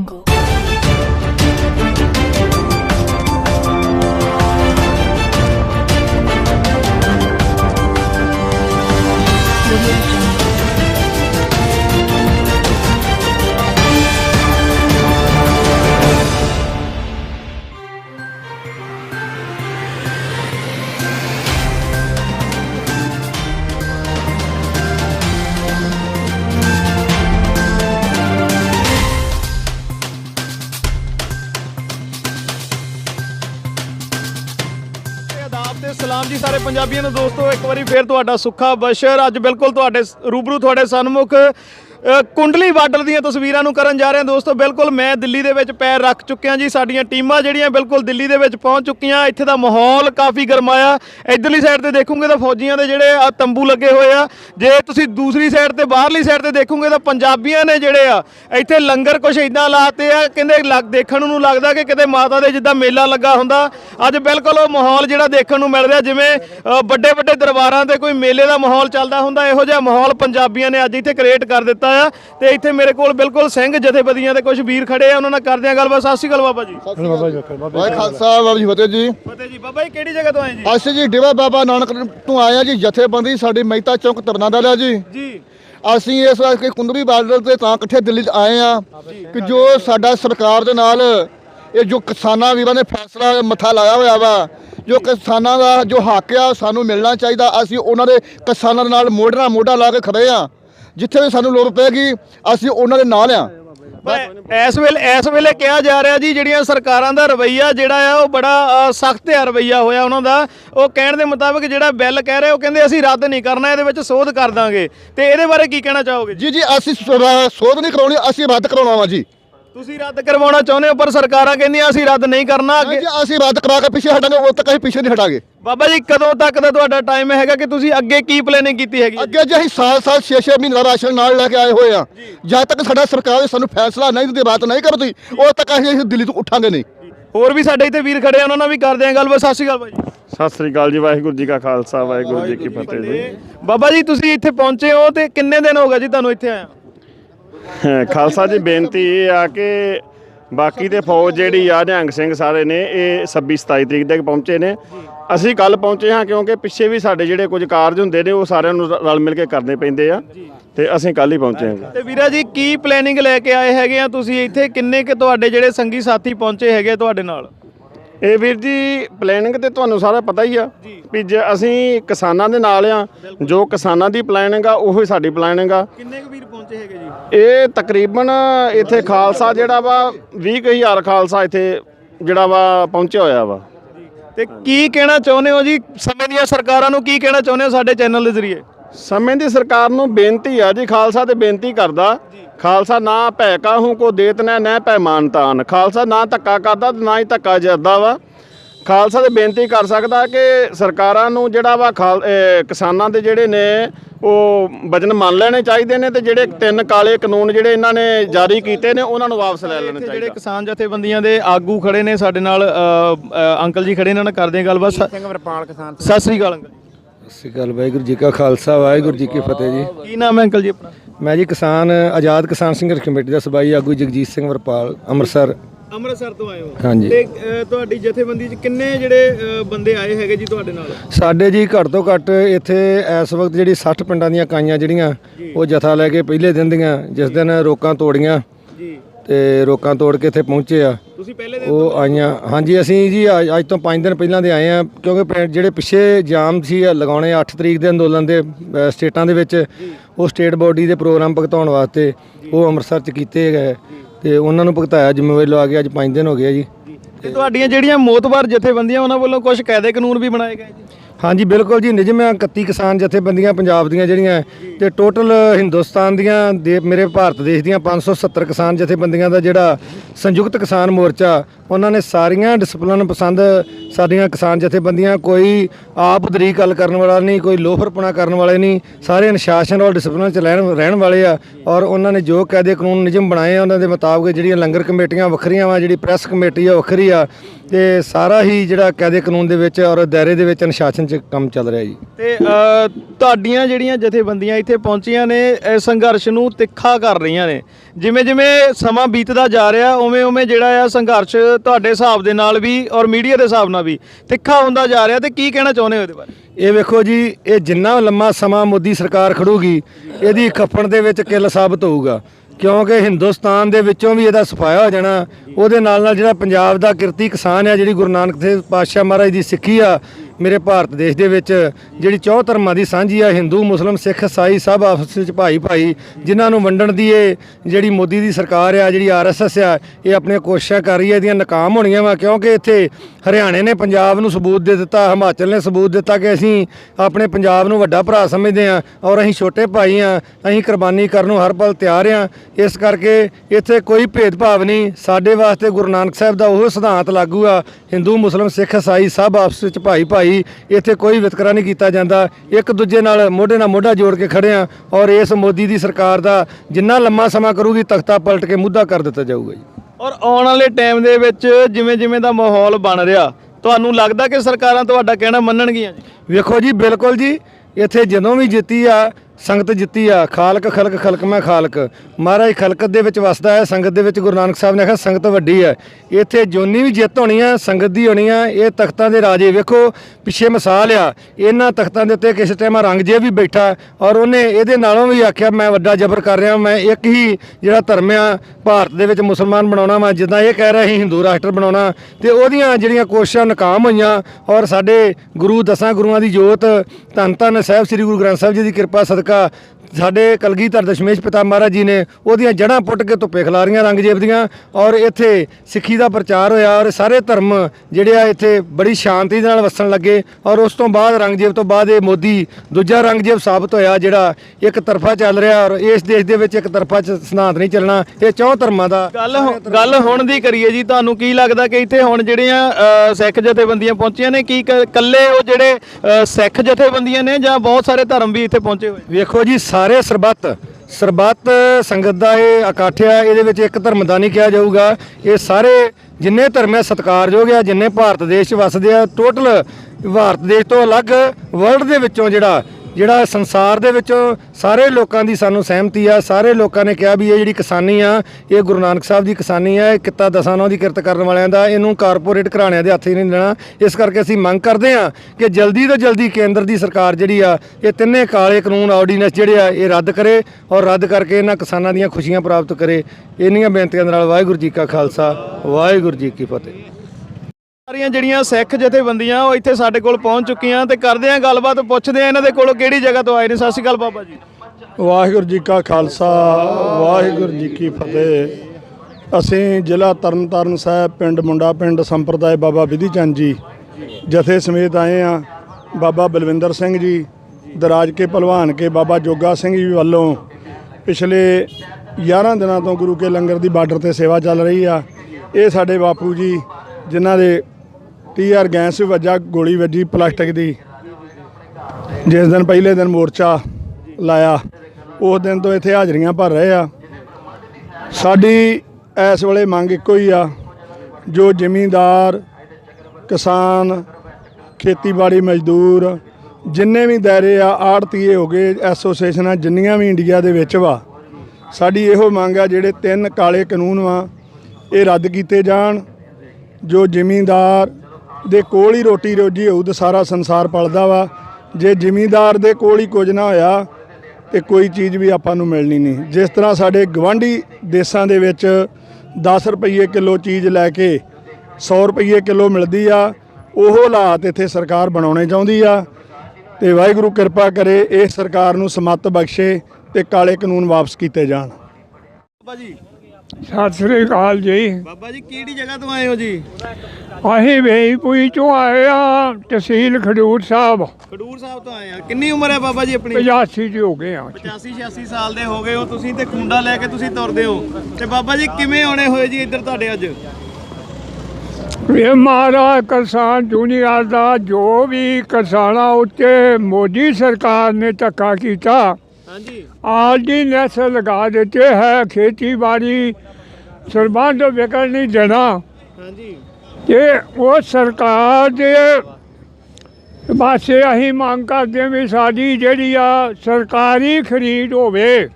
angle ਸਾਰੇ ਪੰਜਾਬੀਆਂ ਨੂੰ ਦੋਸਤੋ, ਇੱਕ ਵਾਰੀ ਫੇਰ ਤੁਹਾਡਾ ਸੁੱਖਾ ਬਸ਼ਰ। ਅੱਜ ਬਿਲਕੁਲ ਤੁਹਾਡੇ ਰੂਬਰੂ ਤੁਹਾਡੇ ਸਨਮੁਖ ਕੁੰਡਲੀ ਬਾਰਡਰ ਦੀਆਂ ਤਸਵੀਰਾਂ ਨੂੰ ਕਰਨ ਜਾ ਰਹੇ ਹਾਂ ਦੋਸਤੋ। ਬਿਲਕੁਲ ਮੈਂ ਦਿੱਲੀ ਦੇ ਵਿੱਚ ਪੈਰ ਰੱਖ ਚੁੱਕਿਆ ਜੀ। ਸਾਡੀਆਂ ਟੀਮਾਂ ਜਿਹੜੀਆਂ ਬਿਲਕੁਲ ਦਿੱਲੀ ਦੇ ਵਿੱਚ ਪਹੁੰਚ ਚੁੱਕੀਆਂ। ਇੱਥੇ ਦਾ ਮਾਹੌਲ ਕਾਫੀ ਗਰਮਾਇਆ ਇਧਰਲੀ ਸਾਈਡ ਤੇ ਦੇਖੋਗੇ ਤਾਂ ਫੌਜੀਆਂ ਦੇ ਜਿਹੜੇ ਆ ਤੰਬੂ ਲੱਗੇ ਹੋਏ ਆ। ਜੇ ਤੁਸੀਂ ਦੂਸਰੀ ਸਾਈਡ ਤੇ, ਬਾਹਰਲੀ ਸਾਈਡ ਤੇ ਦੇਖੋਗੇ ਤਾਂ ਪੰਜਾਬੀਆਂ ਨੇ ਜਿਹੜੇ ਆ, ਇੱਥੇ ਲੰਗਰ ਕੁਛ ਇਦਾਂ ਲਾਤੇ ਆ। ਕਹਿੰਦੇ ਲੱਗ, ਦੇਖਣ ਨੂੰ ਲੱਗਦਾ ਕਿ ਕਿਤੇ ਮਾਤਾ ਦੇ ਜਿੱਦਾਂ ਮੇਲਾ ਲੱਗਾ ਹੁੰਦਾ। ਅੱਜ ਬਿਲਕੁਲ ਉਹ ਮਾਹੌਲ ਜਿਹੜਾ ਦੇਖਣ ਨੂੰ ਮਿਲ ਰਿਹਾ, ਜਿਵੇਂ ਵੱਡੇ ਵੱਡੇ ਦਰਬਾਰਾਂ ਤੇ ਕੋਈ ਮੇਲੇ ਦਾ ਮਾਹੌਲ ਚੱਲਦਾ ਹੁੰਦਾ। ਇਹੋ ਜਿਹਾ ਮਾਹੌਲ ਪੰਜਾਬੀਆਂ ਨੇ ਅੱਜ ਇੱਥੇ ਕ੍ਰੀਏਟ ਕਰ ਦਿੱਤਾ। ਆ ਤੇ ਇੱਥੇ ਮੇਰੇ ਕੋਲ ਬਿਲਕੁਲ ਸਿੰਘ ਜਥੇਬੰਦੀਆਂ ਦੇ ਕੁਝ ਵੀਰ ਖੜੇ ਆ ਉਹਨਾਂ ਨਾਲ ਕਰਦੇ ਆ ਗੱਲਬਾਤ। ਸਤਿ ਸ਼੍ਰੀ ਅਕਾਲ ਬਾਬਾ ਜੀ। ਵਾਹਿ ਖਾਲਸਾ ਵਾਹਿਗੁਰੂ ਜੀ ਫਤਿਹ ਜੀ। ਫਤਿਹ ਜੀ। ਬਾਬਾ ਜੀ ਕਿਹੜੀ ਜਗ੍ਹਾ ਤੋਂ ਆਏ ਜੀ? ਅਸੀਂ ਜੀ ਡੇਵਾ ਬਾਬਾ ਨਾਨਕ ਤੋਂ ਆਏ ਆ ਜੀ ਜਥੇਬੰਦੀ ਸਾਡੀ ਮਹਿਤਾ ਚੌਕ ਤਰਨਾ ਦਾ ਲਿਆ ਜੀ। ਜੀ। ਅਸੀਂ ਇਸ ਵਾਰ ਕਿ ਕੁੰਦਰੀ ਬਾਰਡਰ ਤੇ ਤਾਂ ਇਕੱਠੇ ਦਿੱਲੀ 'ਚ ਆਏ ਆ ਕਿ ਜੋ ਸਾਡਾ ਸਰਕਾਰ ਦੇ ਨਾਲ ਇਹ ਜੋ ਕਿਸਾਨਾਂ ਵੀਰਾਂ ਨੇ ਫੈਸਲਾ ਮੱਥਾ ਲਾਇਆ ਹੋਇਆ ਵਾ ਜੋ ਕਿਸਾਨਾਂ ਦਾ ਜੋ ਹੱਕ ਆ ਸਾਨੂੰ ਮਿਲਣਾ ਚਾਹੀਦਾ। ਅਸੀਂ ਉਹਨਾਂ ਦੇ ਕਿਸਾਨਾਂ ਦੇ ਨਾਲ ਮੋਢੇ ਮੋਢਾ ਲਾ ਕੇ ਖੜੇ ਆ। ਜਿੱਥੇ ਵੀ ਸਾਨੂੰ ਲੋੜ ਪੈਗੀ ਅਸੀਂ ਉਹਨਾਂ ਦੇ ਨਾਲ ਆ। ਇਸ ਵੇਲੇ ਇਸ ਵੇਲੇ ਕਿਹਾ ਜਾ ਰਿਹਾ ਜੀ ਜਿਹੜੀਆਂ ਸਰਕਾਰਾਂ ਦਾ ਰਵਈਆ ਜਿਹੜਾ ਆ ਉਹ ਬੜਾ ਸਖਤ ਹੈ ਰਵਈਆ ਹੋਇਆ ਉਹਨਾਂ ਦਾ। ਉਹ ਕਹਿਣ ਦੇ ਮੁਤਾਬਕ ਜਿਹੜਾ ਬਿੱਲ ਕਹਿ ਰਹੇ ਉਹ ਕਹਿੰਦੇ ਅਸੀਂ ਰੱਦ ਨਹੀਂ ਕਰਨਾ ਇਹਦੇ ਵਿੱਚ ਸੋਧ ਕਰ ਦਾਂਗੇ। ਤੇ ਇਹਦੇ ਬਾਰੇ ਕੀ ਕਹਿਣਾ ਚਾਹੋਗੇ? ਜੀ ਜੀ ਅਸੀਂ ਸੋਧ ਨਹੀਂ ਕਰਾਉਣੀ ਅਸੀਂ ਰੱਦ ਕਰਾਉਣਾ ਵਾ ਜੀ। ਤੁਸੀਂ ਰੱਦ ਕਰਵਾਉਣਾ ਚਾਹੁੰਦੇ ਹੋ ਪਰ ਸਰਕਾਰਾਂ ਕਹਿੰਦੀਆਂ ਅਸੀਂ ਰੱਦ ਨਹੀਂ ਕਰਨਾ ਅੱਗੇ ਅਸੀਂ ਰੱਦ ਕਰਾ ਕੇ ਪਿੱਛੇ ਹਟਾਂਗੇ ਉਦੋਂ ਤੱਕ ਅਸੀਂ ਪਿੱਛੇ ਨਹੀਂ ਹਟਾਂਗੇ। ਬਾਬਾ ਜੀ ਕਦੋਂ ਤੱਕ ਦਾ ਤੁਹਾਡਾ ਟਾਈਮ ਹੈਗਾ ਕਿ ਤੁਸੀਂ ਅੱਗੇ ਕੀ ਪਲੈਨਿੰਗ ਕੀਤੀ ਹੈਗੀ ਅੱਗੇ ਜੇ ਅਸੀਂ ਸਾਲ ਸਾਲ 6-6 ਮਹੀਨੇ ਦਾ ਰਾਸ਼ਨ ਨਾਲ ਲੈ ਕੇ ਆਏ ਹੋਏ ਆ ਜਦ ਤੱਕ ਸਾਡਾ ਸਰਕਾਰ ਸਾਨੂੰ ਫੈਸਲਾ ਨਹੀਂ ਦਿੰਦੀ ਬਾਤ ਨਹੀਂ ਕਰਦੀ ਉਦੋਂ ਤੱਕ ਅਸੀਂ ਅਸੀਂ ਦਿੱਲੀ ਤੋਂ ਉੱਠਾਂਗੇ ਨਹੀਂ। ਹੋਰ ਵੀ ਸਾਡੇ ਇੱਥੇ ਵੀਰ ਖੜੇ ਆ ਉਹਨਾਂ ਨਾਲ ਵੀ ਕਰਦੇ ਆ ਗੱਲਬਾਤ। ਸਤਿ ਸ਼੍ਰੀ ਅਕਾਲ ਬਾਈ। ਸਤਿ ਸ੍ਰੀ ਅਕਾਲ ਜੀ ਵਾਹਿਗੁਰੂ ਜੀ ਕਾ ਖਾਲਸਾ ਵਾਹਿਗੁਰੂ ਜੀ ਕੀ ਫਤਿਹ ਜੀ। ਬਾਬਾ ਜੀ ਤੁਸੀਂ ਇੱਥੇ ਪਹੁੰਚੇ ਹੋ ਤੇ ਕਿੰਨੇ ਦਿਨ ਹੋ ਗਏ ਜੀ ਤੁਹਾਨੂੰ ਇੱਥੇ ਆਇਆ? ਖਾਲਸਾ ਜੀ ਬੇਨਤੀ ਇਹ ਆ ਕਿ ਬਾਕੀ ਦੇ ਫੌਜ ਜਿਹੜੀ ਆ ਨਿਹੰਗ ਸਿੰਘ ਸਾਰੇ ਨੇ ਇਹ 26 27 ਤਰੀਕ ਤੱਕ ਪਹੁੰਚੇ ਨੇ। ਅਸੀਂ ਕੱਲ ਪਹੁੰਚੇ ਹਾਂ ਕਿਉਂਕਿ ਪਿੱਛੇ ਵੀ ਸਾਡੇ ਜਿਹੜੇ ਕੁਝ ਕਾਰਜ ਹੁੰਦੇ ਨੇ ਉਹ ਸਾਰਿਆਂ ਨੂੰ ਰਲ ਮਿਲ ਕੇ ਕਰਨੇ ਪੈਂਦੇ ਆ। ਤੇ ਅਸੀਂ ਕੱਲ ਹੀ ਪਹੁੰਚੇ ਹਾਂ। ਤੇ ਵੀਰਾ ਜੀ ਕੀ ਪਲੈਨਿੰਗ ਲੈ ਕੇ ਆਏ ਹੈਗੇ ਆ ਤੁਸੀਂ ਇੱਥੇ? ਕਿੰਨੇ ਕਿ ਤੁਹਾਡੇ ਜਿਹੜੇ ਸੰਗੀ ਸਾਥੀ ਪਹੁੰਚੇ ਹੈਗੇ ਤੁਹਾਡੇ ਨਾਲ? ਇਹ ਵੀਰ ਜੀ ਪਲੈਨਿੰਗ ਤੇ ਤੁਹਾਨੂੰ ਸਾਰਾ ਪਤਾ ਹੀ ਆ ਵੀ ਜੇ ਅਸੀਂ ਕਿਸਾਨਾਂ ਦੇ ਨਾਲ ਆ ਜੋ ਕਿਸਾਨਾਂ ਦੀ ਪਲੈਨਿੰਗ ਆ ਉਹੀ ਸਾਡੀ ਪਲੈਨਿੰਗ ਆ। ਕਿੰਨੇ ਕੁ ਵੀਰ ਪਹੁੰਚੇ ਹੈਗੇ ਜੀ? ਇਹ ਤਕਰੀਬਨ ਇੱਥੇ ਖਾਲਸਾ ਜਿਹੜਾ ਵਾ 20000 ਖਾਲਸਾ ਇੱਥੇ ਜਿਹੜਾ ਵਾ ਪਹੁੰਚਿਆ ਹੋਇਆ ਵਾ। ਤੇ ਕੀ ਕਹਿਣਾ ਚਾਹੁੰਦੇ ਹੋ ਜੀ? ਸਮੇਂ ਦੀਆਂ ਸਰਕਾਰਾਂ ਨੂੰ ਕੀ ਕਹਿਣਾ ਚਾਹੁੰਦੇ ਹੋ ਸਾਡੇ ਚੈਨਲ ਦੇ ਜ਼ਰੀਏ? ਸਮੇਂ ਦੀ ਸਰਕਾਰ ਨੂੰ ਬੇਨਤੀ ਆ ਜੀ ਖਾਲਸਾ ਤੇ ਬੇਨਤੀ ਕਰਦਾ। ਖਾਲਸਾ ਨਾ ਭੈ ਕਾਹੂ ਕੋ ਦੇਤ ਨਾ ਨਾ ਭੈ ਮਾਨਤਾਨ ਖਾਲਸਾ ਨਾ ਧੱਕਾ ਕਰਦਾ ਤੇ ਨਾ ਹੀ ਧੱਕਾ ਜਰਦਾ ਵਾ। ਖਾਲਸਾ ਤੇ ਬੇਨਤੀ ਕਰ ਸਕਦਾ ਕਿ ਸਰਕਾਰਾਂ ਨੂੰ ਜਿਹੜਾ ਵਾ ਕਿਸਾਨਾਂ ਦੇ ਜਿਹੜੇ ਨੇ ਉਹ ਵਚਨ ਮੰਨ ਲੈਣੇ ਚਾਹੀਦੇ ਨੇ ਤੇ ਜਿਹੜੇ ਤਿੰਨ ਕਾਲੇ ਕਾਨੂੰਨ ਜਿਹੜੇ ਇਹਨਾਂ ਨੇ ਜਾਰੀ ਕੀਤੇ ਨੇ ਉਹਨਾਂ ਨੂੰ ਵਾਪਸ ਲੈ ਲੈਣਾ ਇੱਥੇ ਜਿਹੜੇ ਚਾਹੀਦਾ ਕਿਸਾਨ ਜਥੇਬੰਦੀਆਂ ਦੇ ਆਗੂ ਖੜੇ ਨੇ ਸਾਡੇ ਨਾਲ ਅੰਕਲ ਜੀ ਖੜੇ ਇਹਨਾਂ ਨਾਲ ਕਰਦੇ ਆ ਗੱਲਬਾਤ। ਸਿੰਘ ਵਰਪਾਲ ਕਿਸਾਨ ਸਤਿ ਸ੍ਰੀ ਅਕਾਲ ਅੰਕਲ ਜੀ। ਸਤਿ ਸ਼੍ਰੀ ਅਕਾਲ ਵਾਹਿਗੁਰੂ ਜੀ ਕਾ ਖਾਲਸਾ ਵਾਹਿਗੁਰੂ ਜੀ ਕੀ ਫਤਿਹ ਜੀ। ਕੀ ਨਾਮ ਹੈ ਅੰਕਲ ਜੀ ਆਪਣਾ? ਮੈਂ ਜੀ ਕਿਸਾਨ ਆਜ਼ਾਦ ਕਿਸਾਨ ਸੰਘਰਸ਼ ਕਮੇਟੀ ਦਾ ਸਬਾਈ ਆਗੂ ਜਗਜੀਤ ਸਿੰਘ ਵਰਪਾਲ ਅੰਮ੍ਰਿਤਸਰ। ਅੰਮ੍ਰਿਤਸਰ ਤੋਂ ਆਏ ਹੋ? ਹਾਂਜੀ। ਤੇ ਅ, ਤੁਹਾਡੀ ਜਥੇਬੰਦੀ 'ਚ ਕਿੰਨੇ ਜਿਹੜੇ ਅ, ਬੰਦੇ ਆਏ ਹੈਗੇ ਜੀ ਤੁਹਾਡੇ ਨਾਲ? ਸਾਡੇ ਜੀ ਘੱਟ ਤੋਂ ਘੱਟ ਇੱਥੇ ਇਸ ਵਕਤ ਜਿਹੜੀ 60 ਪਿੰਡਾਂ ਦੀਆਂ ਇਕਾਈਆਂ ਜਿਹੜੀਆਂ ਉਹ ਜਥਾ ਲੈ ਕੇ ਪਹਿਲੇ ਦਿਨ ਦੀਆਂ ਜਿਸ ਦਿਨ ਰੋਕਾਂ ਤੋੜੀਆਂ। ਜੀ। ਤੇ ਰੋਕਾਂ ਤੋੜ ਕੇ ਇੱਥੇ ਪਹੁੰਚੇ ਆ। ਤੁਸੀਂ ਪਹਿਲੇ ਦਿਨ ਉਹ ਆਈਆਂ। ਹਾਂਜੀ ਅਸੀਂ ਜੀ ਅੱਜ ਅੱਜ ਤੋਂ 5 ਦਿਨ ਪਹਿਲਾਂ ਦੇ ਆਏ ਆ ਕਿਉਂਕਿ ਪਿੰਡ ਜਿਹੜੇ ਪਿੱਛੇ ਜਾਮ ਸੀ ਆ ਲਗਾਉਣੇ 8 ਤਰੀਕ ਦੇ ਅੰਦੋਲਨ ਦੇ ਅ, ਸਟੇਟਾਂ ਦੇ ਵਿੱਚ ਉਹ ਸਟੇਟ ਬੋਡੀ ਦੇ ਪ੍ਰੋਗਰਾਮ ਭੁਗਤਾਉਣ ਵਾਸਤੇ ਉਹ ਅੰਮ੍ਰਿਤਸਰ ਚ ਕੀਤੇ ਗਏ। ਤੇ ਉਹਨਾਂ ਨੂੰ ਭੁਗਤਾਇਆ, ਜ਼ਿੰਮੇਵਾਰੀ ਲਵਾ ਕੇ ਅੱਜ 5 ਦਿਨ ਹੋ ਗਏ ਆ ਜੀ। ਤੇ ਤੁਹਾਡੀਆਂ ਜਿਹੜੀਆਂ ਮੋਤਬਾਰ ਜਥੇਬੰਦੀਆਂ, ਉਹਨਾਂ ਵੱਲੋਂ ਕੁਝ ਕਾਇਦੇ ਕਾਨੂੰਨ ਵੀ ਬਣਾਏ ਗਏ ਜੀ? ਹਾਂਜੀ, ਬਿਲਕੁਲ ਜੀ। ਨਿਜਮ 31 ਕਿਸਾਨ ਜਥੇਬੰਦੀਆਂ ਪੰਜਾਬ ਦੀਆਂ ਜਿਹੜੀਆਂ ਤੇ ਟੋਟਲ ਹਿੰਦੁਸਤਾਨ ਦੀਆਂ ਦੇ ਮੇਰੇ ਭਾਰਤ ਦੇਸ਼ ਦੀਆਂ 570 ਕਿਸਾਨ ਜਥੇਬੰਦੀਆਂ ਦਾ ਜਿਹੜਾ ਸੰਯੁਕਤ ਕਿਸਾਨ ਮੋਰਚਾ, ਉਹਨਾਂ ਨੇ ਸਾਰੀਆਂ ਡਿਸਪਲਨ ਪਸੰਦ ਸਾਡੀਆਂ ਕਿਸਾਨ ਜਥੇਬੰਦੀਆਂ, ਕੋਈ ਆਪ ਦਰੀ ਗੱਲ ਕਰਨ ਵਾਲਾ ਨਹੀਂ, ਕੋਈ ਲੋਫਰਪਣਾ ਕਰਨ ਵਾਲੇ ਨਹੀਂ, ਸਾਰੇ ਅਨੁਸ਼ਾਸਨ ਔਰ ਡਿਸਪਲਨ ਚ ਰਹਿਣ ਰਹਿਣ ਵਾਲੇ ਆ ਔਰ ਉਹਨਾਂ ਨੇ ਜੋ ਕਾਇਦੇ ਕਾਨੂੰਨ ਨਿਯਮ ਬਣਾਏ ਆ, ਉਹਨਾਂ ਦੇ ਮੁਤਾਬਕ ਜਿਹੜੀਆਂ ਲੰਗਰ ਕਮੇਟੀਆਂ ਵੱਖਰੀਆਂ ਵਾ, ਜਿਹੜੀ ਪ੍ਰੈਸ ਕਮੇਟੀ ਆ ਵੱਖਰੀ ਆ ਤੇ ਸਾਰਾ ਹੀ ਜਿਹੜਾ ਕਾਇਦੇ ਕਾਨੂੰਨ ਦੇ ਵਿੱਚ ਔਰ ਦਾਇਰੇ ਦੇ ਵਿੱਚ ਅਨੁਸ਼ਾਸਨ ਚ ਕੰਮ ਚੱਲ ਰਿਹਾ ਜੀ। ਤੇ ਅ, ਤੁਹਾਡੀਆਂ ਜਿਹੜੀਆਂ ਜਥੇਬੰਦੀਆਂ ਇੱਥੇ ਪਹੁੰਚੀਆਂ ਨੇ ਇਹ ਸੰਘਰਸ਼ ਨੂੰ ਤਿੱਖਾ ਕਰ ਰਹੀਆਂ ਨੇ। ਜਿਵੇਂ ਜਿਵੇਂ ਸਮਾਂ ਬੀਤਦਾ ਜਾ ਰਿਹਾ ਉਵੇਂ ਉਵੇਂ ਜਿਹੜਾ ਆ ਸੰਘਰਸ਼ ਤੁਹਾਡੇ ਹਿਸਾਬ ਦੇ ਨਾਲ ਵੀ ਔਰ ਮੀਡੀਆ ਦੇ ਹਿਸਾਬ ਨਾਲ ਵੀ ਤਿੱਖਾ ਹੁੰਦਾ ਜਾ ਰਿਹਾ। ਤੇ ਕੀ ਕਹਿਣਾ ਚਾਹੁੰਦੇ ਹੋ ਇਹਦੇ ਬਾਰੇ? ਇਹ ਵੇਖੋ ਜੀ ਇਹ ਜਿੰਨਾ ਲੰਮਾ ਸਮਾਂ ਮੋਦੀ ਸਰਕਾਰ ਖੜੂਗੀ ਇਹਦੀ ਖੱਪਣ ਦੇ ਵਿੱਚ ਕਿੱਲ ਸਾਬਤ ਹੋਊਗਾ। ਕਿਉਂਕਿ ਹਿੰਦੁਸਤਾਨ ਦੇ ਵਿੱਚੋਂ ਵੀ ਇਹਦਾ ਸਫਾਇਆ ਹੋ ਜਾਣਾ ਉਹਦੇ ਨਾਲ ਨਾਲ ਜਿਹੜਾ ਪੰਜਾਬ ਦਾ ਕਿਰਤੀ ਕਿਸਾਨ ਆ ਜਿਹੜੀ ਗੁਰੂ ਨਾਨਕ ਦੇਵ ਪਾਤਸ਼ਾਹ ਮਹਾਰਾਜ ਦੀ ਸਿੱਖੀ ਆ ਮੇਰੇ ਭਾਰਤ ਦੇਸ਼ ਦੇ ਵਿੱਚ ਜਿਹੜੀ ਚੌ ਧਰਮਾਂ ਦੀ ਸਾਂਝੀ ਆ, ਹਿੰਦੂ, ਮੁਸਲਮ, ਸਿੱਖ ਈਸਾਈ ਸਭ ਆਪਸ ਵਿੱਚ ਭਾਈ ਭਾਈ, ਜਿਨ੍ਹਾਂ ਨੂੰ ਵੰਡਣ ਦੀ ਇਹ ਜਿਹੜੀ ਮੋਦੀ ਦੀ ਸਰਕਾਰ ਆ, ਜਿਹੜੀ ਆਰਐਸਐਸ ਆ, ਇਹ ਆਪਣੀਆਂ ਕੋਸ਼ਿਸ਼ਾਂ ਕਰ ਰਹੀ ਹੈ ਇਹਦੀਆਂ ਨਾਕਾਮ ਹੋਣੀਆਂ ਵਾ, ਕਿਉਂਕਿ ਇੱਥੇ ਹਰਿਆਣੇ ਨੇ ਪੰਜਾਬ ਨੂੰ ਸਬੂਤ ਦੇ ਦਿੱਤਾ, ਹਿਮਾਚਲ ਨੇ ਸਬੂਤ ਦਿੱਤਾ ਕਿ ਅਸੀਂ ਆਪਣੇ ਪੰਜਾਬ ਨੂੰ ਵੱਡਾ ਭਰਾ ਸਮਝਦੇ ਹਾਂ ਔਰ ਅਸੀਂ ਛੋਟੇ ਭਾਈ ਹਾਂ ਅਸੀਂ ਕੁਰਬਾਨੀ ਕਰਨ ਨੂੰ ਹਰ ਪਲ ਤਿਆਰ ਹਾਂ ਇਸ ਕਰਕੇ ਇੱਥੇ ਕੋਈ ਭੇਦਭਾਵ ਨਹੀਂ, ਸਾਡੇ ਵਾਸਤੇ ਗੁਰੂ ਨਾਨਕ ਸਾਹਿਬ ਦਾ ਉਹ ਸਿਧਾਂਤ ਲਾਗੂ ਆ, ਹਿੰਦੂ, ਮੁਸਲਮ, ਸਿੱਖ ਇਸਾਈ ਸਭ ਆਪਸ ਵਿੱਚ ਭਾਈ ਭਾਈ ਇੱਥੇ ਕੋਈ ਵਿਤਕਰਾ ਨਹੀਂ ਕੀਤਾ ਜਾਂਦਾ। ਇੱਕ ਦੂਜੇ ਨਾਲ ਮੋਢੇ ਨਾਲ ਮੋਢਾ ਜੋੜ ਕੇ ਖੜੇ ਹਾਂ ਔਰ ਇਸ ਮੋਦੀ ਦੀ ਸਰਕਾਰ ਦਾ ਜਿੰਨਾ ਲੰਮਾ ਸਮਾਂ ਕਰੂਗੀ ਤਖਤਾ ਪਲਟ ਕੇ ਮੁੱਦਾ ਕਰ ਦਿੱਤਾ ਜਾਊਗਾ ਜੀ। ਔਰ ਆਉਣ ਵਾਲੇ ਟਾਈਮ ਦੇ ਵਿੱਚ ਜਿਵੇਂ ਜਿਵੇਂ ਦਾ ਮਾਹੌਲ ਬਣ ਰਿਹਾ ਤੁਹਾਨੂੰ ਲੱਗਦਾ ਕਿ ਸਰਕਾਰਾਂ ਤੁਹਾਡਾ ਕਹਿਣਾ ਮੰਨਣਗੀਆਂ ਜੀ? ਵੇਖੋ ਜੀ ਬਿਲਕੁਲ ਜੀ। ਇੱਥੇ ਜਦੋਂ ਵੀ ਜਿੱਤੀ ਆ ਸੰਗਤ ਜਿੱਤੀ ਆ, ਖਾਲਕ, ਖਲਕ ਖਲਕ ਮੈਂ ਖਾਲਕ। ਮਹਾਰਾਜ ਖਲਕਤ ਦੇ ਵਿੱਚ ਵਸਦਾ ਹੈ, ਸੰਗਤ ਦੇ ਵਿੱਚ ਗੁਰੂ ਨਾਨਕ ਸਾਹਿਬ ਨੇ ਆਖਿਆ ਸੰਗਤ ਵੱਡੀ ਹੈ। ਇੱਥੇ ਜੋਨੀ ਵੀ ਜਿੱਤ ਹੋਣੀ ਆ ਸੰਗਤ ਦੀ ਹੋਣੀ ਆ ਇਹ ਤਖਤਾਂ ਦੇ ਰਾਜੇ ਵੇਖੋ, ਪਿੱਛੇ ਮਿਸਾਲ ਆ। ਇਹਨਾਂ ਤਖਤਾਂ ਦੇ ਉੱਤੇ ਕਿਸੇ ਟਾਈਮ ਔਰੰਗਜ਼ੇਬ ਵੀ ਬੈਠਾ ਔਰ ਉਹਨੇ ਇਹਦੇ ਨਾਲੋਂ ਵੀ ਆਖਿਆ, ਮੈਂ ਵੱਡਾ ਜ਼ਬਰ ਕਰ ਰਿਹਾ, ਮੈਂ ਇੱਕ ਹੀ ਜਿਹੜਾ ਧਰਮ ਆ, ਭਾਰਤ ਦੇ ਵਿੱਚ ਮੁਸਲਮਾਨ ਬਣਾਉਣਾ ਵਾ, ਜਿੱਦਾਂ ਇਹ ਕਹਿ ਰਿਹਾ ਸੀ, ਹਿੰਦੂ ਰਾਸ਼ਟਰ ਬਣਾਉਣਾ। ਤੇ ਉਹਦੀਆਂ ਜਿਹੜੀਆਂ ਕੋਸ਼ਿਸ਼ਾਂ ਨਾਕਾਮ ਹੋਈਆਂ ਔਰ ਸਾਡੇ ਗੁਰੂ, ਦਸਾਂ ਗੁਰੂਆਂ ਦੀ ਜੋਤ ਧੰਨ ਧੰਨ ਸਾਹਿਬ, ਸ੍ਰੀ ਗੁਰੂ ਗ੍ਰੰਥ ਸਾਹਿਬ ਜੀ ਦੀ ਕਿਰਪਾ ਸਦਕਾ like a ਸਾਡੇ ਕਲਗੀਧਰ ਦਸ਼ਮੇਸ਼ ਪਿਤਾ ਮਹਾਰਾਜ ਜੀ ਨੇ ਉਹਦੀਆਂ ਜੜ੍ਹਾਂ ਪੁੱਟ ਕੇ ਧੁੱਪੇ ਖਿਲਾਰੀਆਂ ਰੰਗਜੇਬ ਦੀਆਂ ਔਰ ਇੱਥੇ ਸਿੱਖੀ ਦਾ ਪ੍ਰਚਾਰ ਹੋਇਆ ਔਰ ਸਾਰੇ ਧਰਮ ਜਿਹੜੇ ਆ ਇੱਥੇ ਬੜੀ ਸ਼ਾਂਤੀ ਦੇ ਨਾਲ ਵਸਣ ਲੱਗੇ ਔਰ ਉਸ ਤੋਂ ਬਾਅਦ ਰੰਗਜੇਬ ਤੋਂ ਬਾਅਦ ਇਹ ਮੋਦੀ ਦੂਜਾ ਰੰਗਜੇਬ ਸਾਬਤ ਹੋਇਆ ਜਿਹੜਾ ਇੱਕ ਤਰਫਾ ਚੱਲ ਰਿਹਾ ਔਰ ਇਸ ਦੇਸ਼ ਦੇ ਵਿੱਚ ਇੱਕ ਤਰਫਾ ਚ ਸਿਧਾਂਤ ਨਹੀਂ ਚੱਲਣਾ ਇਹ ਚੌ ਧਰਮਾਂ ਦਾ ਗੱਲ ਗੱਲ ਹੁਣ ਦੀ ਕਰੀਏ ਜੀ ਤੁਹਾਨੂੰ ਕੀ ਲੱਗਦਾ ਕਿ ਇੱਥੇ ਹੁਣ ਜਿਹੜੀਆਂ ਸਿੱਖ ਜਥੇਬੰਦੀਆਂ ਪਹੁੰਚੀਆਂ ਨੇ ਕੀ ਕ- ਇਕੱਲੇ ਉਹ ਜਿਹੜੇ ਸਿੱਖ ਜਥੇਬੰਦੀਆਂ ਨੇ ਜਾਂ ਬਹੁਤ ਸਾਰੇ ਧਰਮ ਵੀ ਇੱਥੇ ਪਹੁੰਚੇ ਹੋਏ? ਵੇਖੋ ਜੀ ਸਾਰੇ ਸਰਬੱਤ ਸਰਬੱਤ ਸੰਗਤ ਦਾ ਇਹ ਇਕੱਠ ਆ, ਇਹਦੇ ਵਿੱਚ ਇੱਕ ਧਰਮ ਦਾ ਨਹੀਂ ਕਿਹਾ ਜਾਊਗਾ। ਇਹ ਸਾਰੇ ਜਿੰਨੇ ਧਰਮ ਹੈ ਸਤਿਕਾਰਯੋਗ ਆ, ਜਿੰਨੇ ਭਾਰਤ ਦੇਸ਼ 'ਚ ਵਸਦੇ ਆ ਟੋਟਲ ਭਾਰਤ ਦੇਸ਼ ਤੋਂ ਅਲੱਗ ਵਰਲਡ ਦੇ ਵਿੱਚੋਂ ਜਿਹੜਾ ਜਿਹੜਾ ਸੰਸਾਰ ਦੇ ਵਿੱਚ ਸਾਰੇ ਲੋਕਾਂ ਦੀ ਸਾਨੂੰ ਸਹਿਮਤੀ ਆ, ਸਾਰੇ ਲੋਕਾਂ ਨੇ ਕਿਹਾ ਵੀ ਇਹ ਜਿਹੜੀ ਕਿਸਾਨੀ ਆ, ਇਹ ਗੁਰੂ ਨਾਨਕ ਸਾਹਿਬ ਦੀ ਕਿਸਾਨੀ ਆ, ਇਹ ਕਿੱਤਾ ਦਸਾਂ ਨੌ ਦੀ ਕਿਰਤ ਕਰਨ ਵਾਲਿਆਂ ਦਾ, ਇਹਨੂੰ ਕਾਰਪੋਰੇਟ ਘਰਾਣਿਆਂ ਦੇ ਹੱਥ ਹੀ ਨਹੀਂ ਦੇਣਾ। ਇਸ ਕਰਕੇ ਅਸੀਂ ਮੰਗ ਕਰਦੇ ਆ ਕਿ ਜਲਦੀ ਤੋਂ ਜਲਦੀ ਕੇਂਦਰ ਦੀ ਸਰਕਾਰ ਜਿਹੜੀ ਆ, ਇਹ ਤਿੰਨੇ ਕਾਲੇ ਕਾਨੂੰਨ ਆਰਡੀਨੈਂਸ ਜਿਹੜੇ ਆ, ਇਹ ਰੱਦ ਕਰੇ ਔਰ ਰੱਦ ਕਰਕੇ ਇਹਨਾਂ ਕਿਸਾਨਾਂ ਦੀਆਂ ਖੁਸ਼ੀਆਂ ਪ੍ਰਾਪਤ ਕਰੇ। ਇੰਨੀਆਂ ਬੇਨਤੀਆਂ ਦੇ ਨਾਲ ਵਾਹਿਗੁਰੂ ਜੀ ਕਾ ਖਾਲਸਾ, ਵਾਹਿਗੁਰੂ ਜੀ ਕੀ ਫਤਿਹ। ਸਾਰੀਆਂ ਜਿਹੜੀਆਂ ਸਿੱਖ ਜਥੇਬੰਦੀਆਂ ਉਹ ਇੱਥੇ ਸਾਡੇ ਕੋਲ ਪਹੁੰਚ ਚੁੱਕੀਆਂ ਤੇ ਕਰਦੇ ਆ ਗੱਲਬਾਤ, ਪੁੱਛਦੇ ਆ ਇਹਨਾਂ ਦੇ ਕੋਲੋਂ ਕਿਹੜੀ ਜਗ੍ਹਾ ਤੋਂ ਆਏ ਨੇ। ਸਤਿ ਸ਼੍ਰੀ ਅਕਾਲ ਬਾਬਾ ਜੀ। ਵਾਹਿਗੁਰੂ ਜੀ ਕਾ ਖਾਲਸਾ, ਵਾਹਿਗੁਰੂ ਜੀ ਕੀ ਫਤਿਹ। ਅਸੀਂ ਜ਼ਿਲ੍ਹਾ ਤਰਨਤਾਰਨ ਸਾਹਿਬ ਪਿੰਡ ਮੁੰਡਾ ਪਿੰਡ ਸੰਪਰਦਾਇ ਬਾਬਾ ਵਿਧੀ ਚੰਦ ਜੀ ਜਥੇ ਸਮੇਤ ਆਏ ਆ। ਬਾਬਾ ਬਲਵਿੰਦਰ ਸਿੰਘ ਜੀ, ਦਰਾਜ ਕੇ ਪਹਿਲਵਾਨ ਕੇ ਬਾਬਾ ਜੋਗਾ ਸਿੰਘ ਜੀ ਵੱਲੋਂ ਪਿਛਲੇ 11 ਦਿਨਾਂ ਤੋਂ ਗੁਰੂ ਕੇ ਲੰਗਰ ਦੀ ਬਾਰਡਰ ਤੇ ਸੇਵਾ ਚੱਲ ਰਹੀ ਆ। ਇਹ ਸਾਡੇ ਬਾਪੂ ਜੀ, ਜਿਨ੍ਹਾਂ ਦੇ ਟੀਆਰ ਗੈਸ ਵੱਜਾ ਗੋਲੀ ਵੱਜੀ ਪਲਾਸਟਿਕ ਦੀ। ਜਿਸ ਦਿਨ ਪਹਿਲੇ ਦਿਨ ਮੋਰਚਾ ਲਾਇਆ, ਉਸ ਦਿਨ ਤੋਂ ਇੱਥੇ ਹਾਜ਼ਰੀਆਂ ਭਰ ਰਹੇ ਆ। ਸਾਡੀ ਇਸ ਵੇਲੇ ਮੰਗ ਇੱਕੋ ਹੀ ਆ, ਜੋ ਜ਼ਿਮੀਂਦਾਰ, ਕਿਸਾਨ, ਖੇਤੀਬਾੜੀ ਮਜ਼ਦੂਰ, ਜਿੰਨੇ ਵੀ ਦਾਇਰੇ ਆ, ਆੜਤੀਏ ਹੋ ਗਏ, ਐਸੋਸੀਏਸ਼ਨਾਂ ਜਿੰਨੀਆਂ ਵੀ ਇੰਡੀਆ ਦੇ ਵਿੱਚ ਵਾ, ਸਾਡੀ ਇਹੋ ਮੰਗ ਆ, ਜਿਹੜੇ ਤਿੰਨ ਕਾਲੇ ਕਾਨੂੰਨ ਵਾ, ਇਹ ਰੱਦ ਕੀਤੇ ਜਾਣ, ਜੋ ਜ਼ਿਮੀਂਦਾਰ ਦੇ ਕੋਲ ਹੀ ਰੋਟੀ ਰੋਜੀ ਹੋਊ ਤਾਂ ਸਾਰਾ ਸੰਸਾਰ ਪਲਦਾ ਵਾ। ਜੇ ਜ਼ਿਮੀਂਦਾਰ ਦੇ ਕੋਲ ਹੀ ਕੁਝ ਨਾ ਹੋਇਆ ਤੇ ਕੋਈ ਚੀਜ਼ ਵੀ ਆਪਾਂ ਨੂੰ ਮਿਲਣੀ ਨਹੀਂ। ਜਿਸ ਤਰ੍ਹਾਂ ਸਾਡੇ ਗਵਾਂਢੀ ਦੇਸ਼ਾਂ ਦੇ ਵਿੱਚ 10 ਰੁਪਏ ਕਿਲੋ ਚੀਜ਼ ਲੈ ਕੇ 100 ਰੁਪਏ ਕਿਲੋ ਮਿਲਦੀ ਆ, ਉਹ ਹਾਲਾਤ ਇੱਥੇ ਸਰਕਾਰ ਬਣਾਉਣੇ ਚਾਹੁੰਦੀ ਆ। ਤੇ ਵਾਹਿਗੁਰੂ ਕਿਰਪਾ ਕਰੇ ਇਹ ਸਰਕਾਰ ਨੂੰ ਸਮੱਤ ਬਖਸ਼ੇ ਤੇ ਕਾਲੇ ਕਾਨੂੰਨ ਵਾਪਸ ਕੀਤੇ ਜਾਣ। ਬਾਬਾ ਜੀ ਸਤਿ ਸ੍ਰੀ ਅਕਾਲ ਜੀ। ਬਾਬਾ ਜੀ ਕਿਹੜੀ ਜਗ੍ਹਾ ਤੋਂ ਆਏ ਹੋ ਜੀ? ਅਸੀਂ ਵੇਈਪੁਰੀ ਚੋਂ ਆਏ ਆ ਤਹਿਸੀਲ ਖਡੂਰ ਸਾਹਿਬ। ਖਡੂਰ ਸਾਹਿਬ ਤੋਂ ਆਏ ਆ। ਕਿੰਨੀ ਉਮਰ ਹੈ ਬਾਬਾ ਜੀ ਆਪਣੀ? 85 ਚ ਹੋ ਗਏ ਆ। 85 86 ਸਾਲ ਦੇ ਹੋ ਗਏ ਹੋ ਤੁਸੀਂ ਤੇ ਖੁੰਡਾ ਲੈ ਕੇ ਤੁਸੀਂ ਤੁਰਦੇ ਹੋ। ਤੇ ਬਾਬਾ ਜੀ ਕਿਵੇਂ ਆਉਣੇ ਹੋਏ ਜੀ ਇੱਧਰ ਤੁਹਾਡੇ ਅੱਜ? ਇਹ ਮਹਾਰਾਜ ਕਿਸਾਨ ਦੁਨੀਆ ਦਾ ਜੋ ਵੀ ਕਿਸਾਨਾਂ ਉੱਤੇ ਮੋਦੀ ਸਰਕਾਰ ਨੇ ਧੱਕਾ ਕੀਤਾ ਹਾਂਜੀ। ਆਲਡੀ ਨੈਸ ਲਗਾ ਦਿੱਤੇ ਹੈ ਖੇਤੀਬਾੜੀ ਸਰਬੰਧ ਵਿਕਣ ਨਹੀਂ ਦੇਣਾ। ਹਾਂਜੀ। ਤੇ ਉਹ ਸਰਕਾਰ ਦੇ ਇਹ ਅਸੀਂ ਮੰਗ ਕਰਦੇ ਵੀ ਸਾਡੀ ਜਿਹੜੀ ਆ ਸਰਕਾਰੀ ਖਰੀਦ ਹੋਵੇ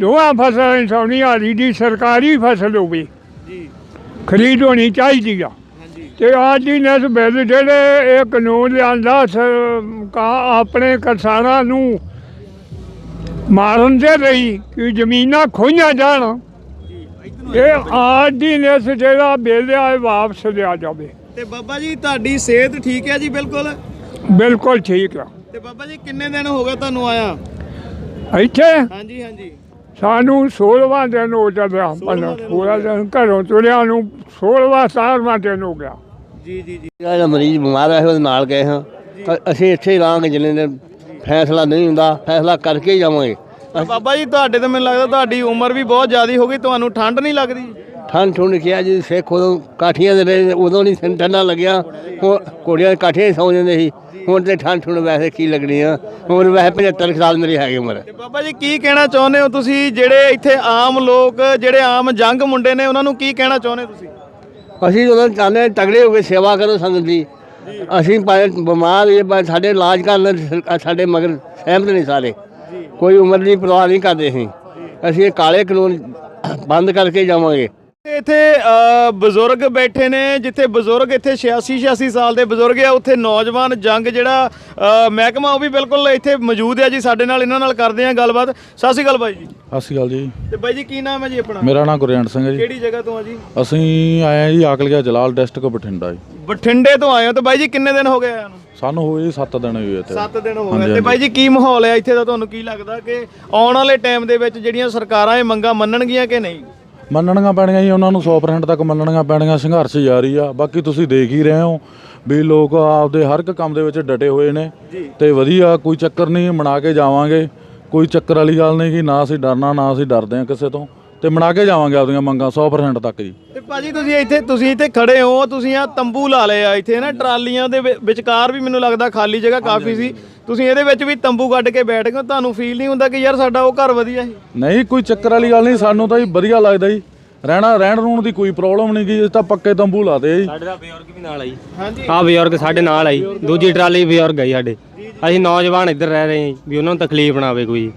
ਦੋਵਾਂ ਫਸਲਾਂ ਸੌਣੀ ਹਾਲੀ ਦੀ ਸਰਕਾਰੀ ਫਸਲ ਹੋਵੇ ਜੀ। ਖਰੀਦ ਹੋਣੀ ਚਾਹੀਦੀ ਆ। ਤੇ ਅੱਜ ਦੀ ਨਸ ਬਿੱਲ ਜਿਹੜੇ ਇਹ ਕਾਨੂੰਨ ਲਿਆਂਦਾ ਆਪਣੇ ਕਿਸਾਨਾਂ ਨੂੰ ਮਾਰਨ ਦੇ ਲਈ ਕਿ ਜ਼ਮੀਨਾਂ ਖੋਈਆਂ ਜਾਣ। ਇਹ ਅੱਜ ਦੀ ਨਸ ਜਿਹੜਾ ਬਿੱਲ ਆ ਇਹ ਵਾਪਸ ਲਿਆ ਜਾਵੇ। ਤੇ ਬਾਬਾ ਜੀ ਤੁਹਾਡੀ ਸਿਹਤ ਠੀਕ ਹੈ ਜੀ ਬਿਲਕੁਲ? ਬਿਲਕੁਲ ਠੀਕ ਆ। ਤੇ ਬਾਬਾ ਜੀ ਕਿੰਨੇ ਦਿਨ ਹੋ ਗਏ ਤੁਹਾਨੂੰ ਆਇਆ? ਇੱਥੇ? ਹਾਂਜੀ ਹਾਂਜੀ। ਸਾਨੂੰ 16ਵਾਂ ਦਿਨ ਹੋ ਚੱਲਿਆ ਪਹਿਲਾਂ ਪੂਰਾ ਦਿਨ ਘਰੋਂ ਤੁਰਿਆ ਨੂੰ 16ਵਾਂ 17ਵਾਂ ਦਿਨ ਹੋ ਗਿਆ। ਜੀ ਜੀ ਜੀ। ਜਿਹੜਾ ਮਰੀਜ਼ ਬਿਮਾਰ ਹੈ ਉਹਦੇ ਨਾਲ ਗਏ ਹਾਂ। ਅਸੀਂ ਇੱਥੇ ਹੀ ਰਹਾਂਗੇ ਜਿੰਨੇ ਦਿਨ ਫੈਸਲਾ ਨਹੀਂ ਹੁੰਦਾ ਫੈਸਲਾ ਕਰਕੇ ਹੀ ਜਾਵਾਂਗੇ। ਬਾਬਾ ਜੀ ਤੁਹਾਡੇ ਤਾਂ ਮੈਨੂੰ ਲੱਗਦਾ ਤੁਹਾਡੀ ਉਮਰ ਵੀ ਬਹੁਤ ਜ਼ਿਆਦੀ ਹੋ ਗਈ ਤੁਹਾਨੂੰ ਠੰਡ ਨਹੀਂ ਲੱਗਦੀ? ਠੰਡ ਠੁੰਡ ਕਿਹਾ ਜੀ ਸਿੱਖ ਉਦੋਂ ਕਾਠੀਆਂ ਦੇ ਰਹੇ ਉਦੋਂ ਨਹੀਂ ਸਾਨੂੰ ਠੰਡਾ ਲੱਗਿਆ। ਹੁਣ ਕੋੜੀਆਂ ਕਾਠੀਆਂ 'ਚ ਸੌ ਜਾਂਦੇ ਸੀ। ਹੁਣ ਤੇ ਠੰਡ ਠੁੰਡ ਵੈਸੇ ਕੀ ਲੱਗਣੀ ਆ? ਹੁਣ ਵੈਸੇ 75 ਕੁ ਸਾਲ ਮੇਰੀ ਹੈਗੀ ਉਮਰ। ਤੇ ਬਾਬਾ ਜੀ ਕੀ ਕਹਿਣਾ ਚਾਹੁੰਦੇ ਹੋ ਤੁਸੀਂ? ਜਿਹੜੇ ਇੱਥੇ ਆਮ ਲੋਕ ਜਿਹੜੇ ਆਮ ਜੰਗ ਮੁੰਡੇ ਨੇ ਉਹਨਾਂ ਨੂੰ ਕੀ ਕਹਿਣਾ ਚਾਹੁੰਦੇ ਹੋ ਤੁਸੀਂ? ਅਸੀਂ ਉਹਨਾਂ ਚਾਹੁੰਦੇ ਹਾਂ ਤਗੜੇ ਹੋ ਕੇ ਸੇਵਾ ਕਰੋ ਸੰਗਤ ਦੀ। ਅਸੀਂ ਭਾਵੇਂ ਬਿਮਾਰ ਇਹ ਭਾਵੇਂ ਸਾਡੇ ਇਲਾਜ ਕਰਨ ਸਰਕਾ- ਸਾਡੇ ਮਗਰ ਸਹਿਮਤ ਨਹੀਂ ਸਾਰੇ। ਕੋਈ ਉਮਰ ਦੀ ਪਰਵਾਹ ਨਹੀਂ ਕਰਦੇ ਅਸੀਂ। ਅਸੀਂ ਇਹ ਕਾਲੇ ਕਾਨੂੰਨ ਬੰਦ ਕਰਕੇ ਜਾਵਾਂਗੇ। ਇੱਥੇ ਬਜ਼ੁਰਗ ਬੈਠੇ ਨੇ ਜਿੱਥੇ ਬਜ਼ੁਰਗ ਇੱਥੇ 86 86 ਸਾਲ ਦੇ ਬਜ਼ੁਰਗ ਆ ਉੱਥੇ ਨੌਜਵਾਨ ਜੰਗ ਜਿਹੜਾ ਮਹਿਕਮਾ ਉਹ ਵੀ ਬਿਲਕੁਲ ਇੱਥੇ ਮੌਜੂਦ ਹੈ ਜੀ ਸਾਡੇ ਨਾਲ ਇਹਨਾਂ ਨਾਲ ਕਰਦੇ ਆ ਗੱਲਬਾਤ। ਸਤਿ ਸ਼੍ਰੀ ਅਕਾਲ ਬਾਈ ਜੀ। ਸਤਿ ਸ਼੍ਰੀ ਅਕਾਲ ਜੀ। ਤੇ ਬਾਈ ਜੀ ਕੀ ਨਾਮ ਹੈ ਜੀ ਆਪਣਾ? ਮੇਰਾ ਨਾਮ ਗੁਰਜੰਟ ਸਿੰਘ ਹੈ ਜੀ। ਕਿਹੜੀ ਜਗ੍ਹਾ ਤੋਂ ਆ ਜੀ? ਅਸੀਂ ਆਏ ਹਾਂ ਜੀ ਆਕਲਗਿਆ ਜਲਾਲ ਡਿਸਟ੍ਰਿਕਟ ਬਠਿੰਡਾ ਜੀ। ਬਠਿੰਡੇ ਤੋਂ ਆਏ ਹੋ ਤੇ ਬਾਈ ਜੀ ਕਿੰਨੇ ਦਿਨ ਹੋ ਗਏ ਨੂੰ? ਸਾਨੂੰ ਹੋਏ ਜੀ 7 ਦਿਨ ਹੋਏ ਇੱਥੇ। 7 ਦਿਨ ਹੋ ਗਏ। ਤੇ। ਬਾਈ ਜੀ ਕੀ ਮਾਹੌਲ ਹੈ ਇੱਥੇ ਦਾ? ਤੁਹਾਨੂੰ ਕੀ ਲੱਗਦਾ ਕਿ ਆਉਣ ਵਾਲੇ ਟਾਈਮ ਦੇ ਵਿੱਚ ਜਿਹੜੀਆਂ ਸਰਕਾਰਾਂ ਇਹ ਮੰਗਾਂ ਮੰਨਣਗੀਆਂ ਕਿ ਨਹੀਂ? ਮੰਨਣੀਆਂ ਪੈਣੀਆਂ ਜੀ ਉਹਨਾਂ ਨੂੰ 100% ਤੱਕ ਮੰਨਣੀਆਂ ਪੈਣੀਆਂ ਸੰਘਰਸ਼ ਜਾਰੀ ਆ। ਬਾਕੀ ਤੁਸੀਂ ਦੇਖ ਹੀ ਰਹੇ ਹੋ ਵੀ ਲੋਕ ਆਪਦੇ ਹਰ ਇੱਕ ਕੰਮ ਦੇ ਵਿੱਚ ਡਟੇ ਹੋਏ ਨੇ ਤੇ ਵਧੀਆ ਕੋਈ ਚੱਕਰ ਨਹੀਂ ਮਨਾ ਕੇ ਜਾਵਾਂਗੇ। ਕੋਈ ਚੱਕਰ ਵਾਲੀ ਗੱਲ ਨਹੀਂ ਕਿ ਨਾ ਅਸੀਂ ਡਰਨਾ ਨਾ ਅਸੀਂ ਡਰਦੇ ਹਾਂ ਕਿਸੇ ਤੋਂ। ਤੇ ਮਨਾ ਕੇ ਜਾਵਾਂਗੇ ਆਪਦੀਆਂ ਮੰਗਾਂ 100% ਤੱਕ ਜੀ। ਤੇ ਭਾਜੀ ਤੁਸੀਂ ਇੱਥੇ ਤੁਸੀਂ ਇੱਥੇ ਖੜੇ ਹੋ ਤੁਸੀਂ ਆ ਤੰਬੂ ਲਾ ਲਏ ਆ ਇੱਥੇ ਨਾ ਟਰਾਲੀਆਂ ਦੇ ਵਿਚਕਾਰ ਵੀ ਮੈਨੂੰ ਲੱਗਦਾ ਖਾਲੀ ਜਗ੍ਹਾ ਕਾਫੀ ਸੀ। ਤੁਸੀਂ ਇਹਦੇ ਵਿੱਚ ਵੀ ਤੰਬੂ ਕੱਢ ਕੇ ਬੈਠ ਗਏ ਹੋ, ਤੁਹਾਨੂੰ ਫੀਲ ਨਹੀਂ ਹੁੰਦਾ ਕਿ ਯਾਰ ਸਾਡਾ ਉਹ ਘਰ ਵਧੀਆ ਸੀ? ਨਹੀਂ ਕੋਈ ਚੱਕਰ ਵਾਲੀ ਗੱਲ ਨਹੀਂ ਸਾਨੂੰ ਤਾਂ ਜੀ ਵਧੀਆ ਲੱਗਦਾ ਜੀ। ਰਹਿਣਾ ਰਹਿਣ ਰੂਣ ਦੀ ਕੋਈ ਪ੍ਰੋਬਲਮ ਨਹੀਂ ਗੀ ਇਹ ਤਾਂ ਪੱਕੇ ਤੰਬੂ ਲਾਦੇ ਜੀ। ਸਾਡੇ ਦਾ ਬਜ਼ੁਰਗ ਵੀ ਨਾਲ ਆਈ। ਹਾਂਜੀ। ਆ ਬਜ਼ੁਰਗ ਸਾਡੇ ਨਾਲ ਆਈ। ਦੂਜੀ ਟਰਾਲੀ ਬਜ਼ੁਰਗ ਆਈ ਸਾਡੇ। ਅਸੀਂ ਨੌਜਵਾਨ ਇੱਧਰ ਰਹਿ ਰਹੇ ਹਾਂ ਵੀ ਉਹਨਾਂ ਨੂੰ ਤਕਲੀਫ ਨਾ ਆਵੇ ਕੋਈ।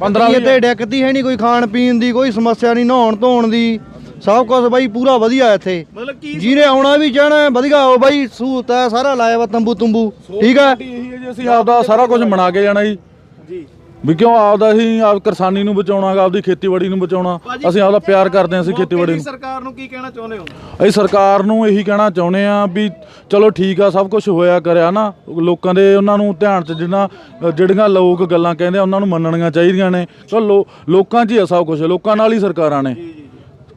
15 ਤੇ ਡੈਕਦੀ ਹੈ ਨਹੀਂ ਕੋਈ ਖਾਣ ਪੀਣ ਦੀ ਕੋਈ ਸਮੱਸਿਆ ਨਹੀਂ ਨਹਾਉਣ ਧੋਣ ਦੀ। ਸਭ ਕੁਝ ਬਾਈ ਪੂਰਾ ਵਧੀਆ ਇੱਥੇ। ਮਤਲਬ ਕੀ ਜਿਹਨੇ ਆਉਣਾ ਵੀ ਚਾਹਣਾ ਵਧੀਆ ਹੋ ਬਾਈ ਸਹੂਲਤ ਹੈ ਸਾਰਾ ਲਾਇਆ ਵਾ ਤੰਬੂ ਤੁੰਬੂ। ਠੀਕ ਹੈ? ਇਹੀ ਹੈ ਜੀ ਅਸੀਂ ਆਪਦਾ ਸਾਰਾ ਕੁਝ ਮਨਾ ਕੇ ਜਾਣਾ ਜੀ। ਜੀ। ਵੀ ਕਿਉਂ ਆਪਦਾ ਅਸੀਂ ਆਪ ਕਿਸਾਨੀ ਨੂੰ ਬਚਾਉਣਾ ਗਾ, ਆਪਦੀ ਖੇਤੀਬਾੜੀ ਨੂੰ ਬਚਾਉਣਾ ਅਸੀਂ ਆਪਦਾ ਪਿਆਰ ਕਰਦੇ ਹਾਂ ਅਸੀਂ ਖੇਤੀਬਾੜੀ ਨੂੰ। ਸਰਕਾਰ ਨੂੰ ਕੀ ਕਹਿਣਾ ਚਾਹੁੰਦੇ ਹੋ? ਅਸੀਂ ਸਰਕਾਰ ਨੂੰ ਇਹੀ ਕਹਿਣਾ ਚਾਹੁੰਦੇ ਆ ਵੀ ਚਲੋ ਠੀਕ ਆ ਸਭ ਕੁਝ ਹੋਇਆ ਕਰਿਆ ਨਾ ਲੋਕਾਂ ਦੇ ਉਹਨਾਂ ਨੂੰ ਧਿਆਨ ਚ ਅ, ਜਿਹੜੀਆਂ ਲੋਕ ਗੱਲਾਂ ਕਹਿੰਦੇ ਆ ਉਹਨਾਂ ਨੂੰ ਮੰਨਣੀਆਂ ਚਾਹੀਦੀਆਂ ਨੇ। ਚਲੋ ਲੋਕਾਂ 'ਚ ਹੀ ਆ ਸਭ ਕੁਝ ਲੋਕਾਂ ਨਾਲ ਹੀ ਸਰਕਾਰਾਂ ਨੇ।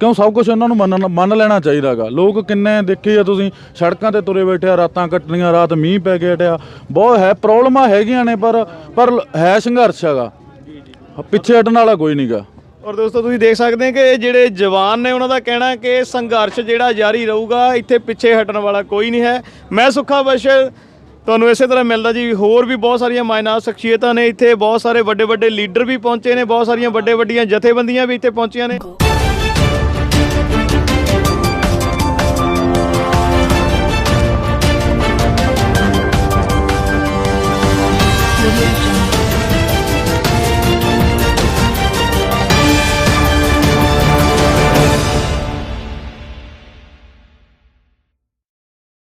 ਕਿਉਂ ਸਭ ਕੁਝ ਉਹਨਾਂ ਨੂੰ ਮੰਨਣ ਮੰਨ ਲੈਣਾ ਚਾਹੀਦਾਗਾ? ਲੋਕ ਕਿੰਨੇ ਦੇਖੇ ਆ ਤੁਸੀਂ, ਸੜਕਾਂ ਤੇ ਤੁਰੇ ਬੈਠੇ ਆ, ਰਾਤਾਂ ਕੱਟਣੀਆਂ, ਰਾਤ ਮੀਂਹ ਪੈ ਕੇ ਹਟਿਆ। ਬਹੁਤ ਹੈ, ਪ੍ਰੋਬਲਮਾਂ ਹੈਗੀਆਂ ਨੇ, ਪਰ ਪਰ ਹੈ ਸੰਘਰਸ਼ ਹੈਗਾ। ਪਿੱਛੇ ਹਟਣ ਵਾਲਾ ਕੋਈ ਨਹੀਂਗਾ ਔਰ ਦੋਸਤੋ, ਤੁਸੀਂ ਦੇਖ ਸਕਦੇ ਹੋ ਕਿ ਇਹ ਜਿਹੜੇ ਜਵਾਨ ਨੇ, ਉਹਨਾਂ ਦਾ ਕਹਿਣਾ ਕਿ ਸੰਘਰਸ਼ ਜਿਹੜਾ ਜਾਰੀ ਰਹੂਗਾ, ਇੱਥੇ ਪਿੱਛੇ ਹਟਣ ਵਾਲਾ ਕੋਈ ਨਹੀਂ ਹੈ। ਮੈਂ ਸੁੱਖਾ ਬਸ਼ਰ, ਤੁਹਾਨੂੰ ਇਸੇ ਤਰ੍ਹਾਂ ਮਿਲਦਾ ਜੀ, ਹੋਰ ਵੀ ਬਹੁਤ ਸਾਰੀਆਂ ਮਾਇਨਾ ਸ਼ਖਸੀਅਤਾਂ ਨੇ ਇੱਥੇ, ਬਹੁਤ ਸਾਰੇ ਵੱਡੇ ਵੱਡੇ ਲੀਡਰ ਵੀ ਪਹੁੰਚੇ ਨੇ, ਬਹੁਤ ਸਾਰੀਆਂ ਵੱਡੇ ਵੱਡੀਆਂ ਜਥੇਬੰਦੀਆਂ ਵੀ ਇੱਥੇ ਪਹੁੰਚੀਆਂ ਨੇ।